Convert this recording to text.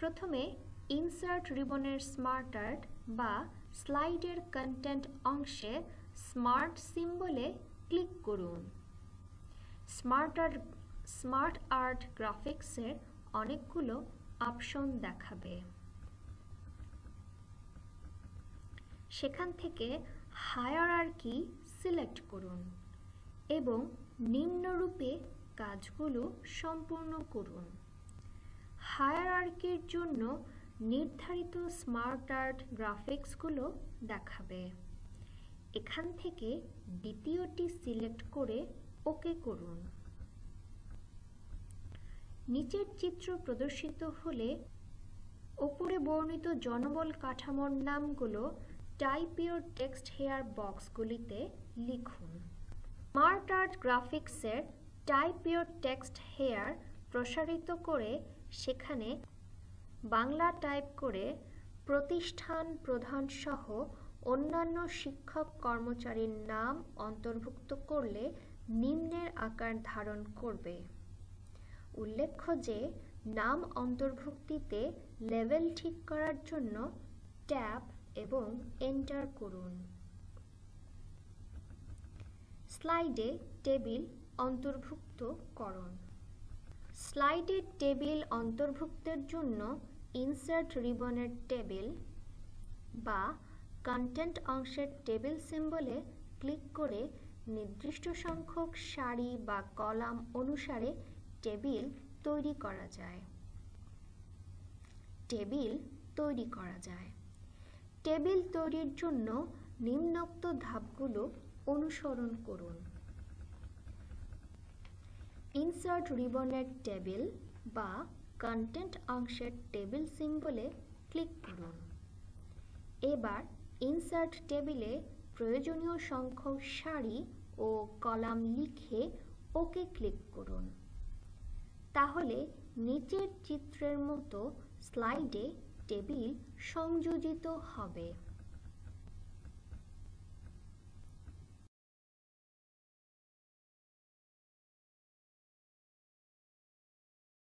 প্রথমে insert রিবনের smart art বা স্লাইডের কন্টেন্ট অংশে স্মার্ট সিম্বলে ক্লিক করুন। স্মার্ট আর্ট স্মার্ট আর্ট গ্রাফিক্সের অনেকগুলো অপশন দেখাবে। সেখান থেকে হায়ারার্কি সিলেক্ট করুন এবং নিম্নরূপে কাজগুলো সম্পূর্ণ করুন। হায়ারার্কির জন্য নির্ধারিত স্মার্ট আর্ট গ্রাফিক্সগুলো দেখাবে। এখান থেকে দ্বিতীয়টি সিলেক্ট করে ওকে করুন। নিচের চিত্র প্রদর্শিত হলে ওপরে বর্ণিত জনবল কাঠামোর নামগুলো টাইপ ইউর টেক্সট হেয়ার বক্সগুলিতে লিখুন। স্মার্ট আর্ট গ্রাফিক্সের টাইপ ইউর টেক্সট হেয়ার প্রসারিত করে সেখানে বাংলা টাইপ করে প্রতিষ্ঠান প্রধান সহ অন্যান্য শিক্ষক কর্মচারীর নাম অন্তর্ভুক্ত করলে নিম্নের আকার ধারণ করবে। উল্লেখ্য যে, নাম অন্তর্ভুক্তিতে লেভেল ঠিক করার জন্য ট্যাব এবং এন্টার করুন। স্লাইডে টেবিল অন্তর্ভুক্ত করুন স্লাইডে টেবিল অন্তর্ভুক্তের জন্য ইনসার্ট রিবনের টেবিল বা কন্টেন্ট অংশের টেবিল সিম্বলে ক্লিক করে নির্দিষ্ট সংখ্যক সারি বা কলাম অনুসারে টেবিল তৈরি করা যায়। টেবিল তৈরি করা যায়। টেবিল তৈরির জন্য নিম্নোক্ত ধাপগুলো অনুসরণ করুন। ইনসার্ট রিবনের টেবিল বা কন্টেন্ট অংশের টেবিল সিম্বলে ক্লিক করুন। এবার ইনসার্ট টেবিলে প্রয়োজনীয় সংখ্যক সারি ও কলাম লিখে ওকে ক্লিক করুন। তাহলে নিচের চিত্রের মতো স্লাইডে টেবিল সংযোজিত হবে।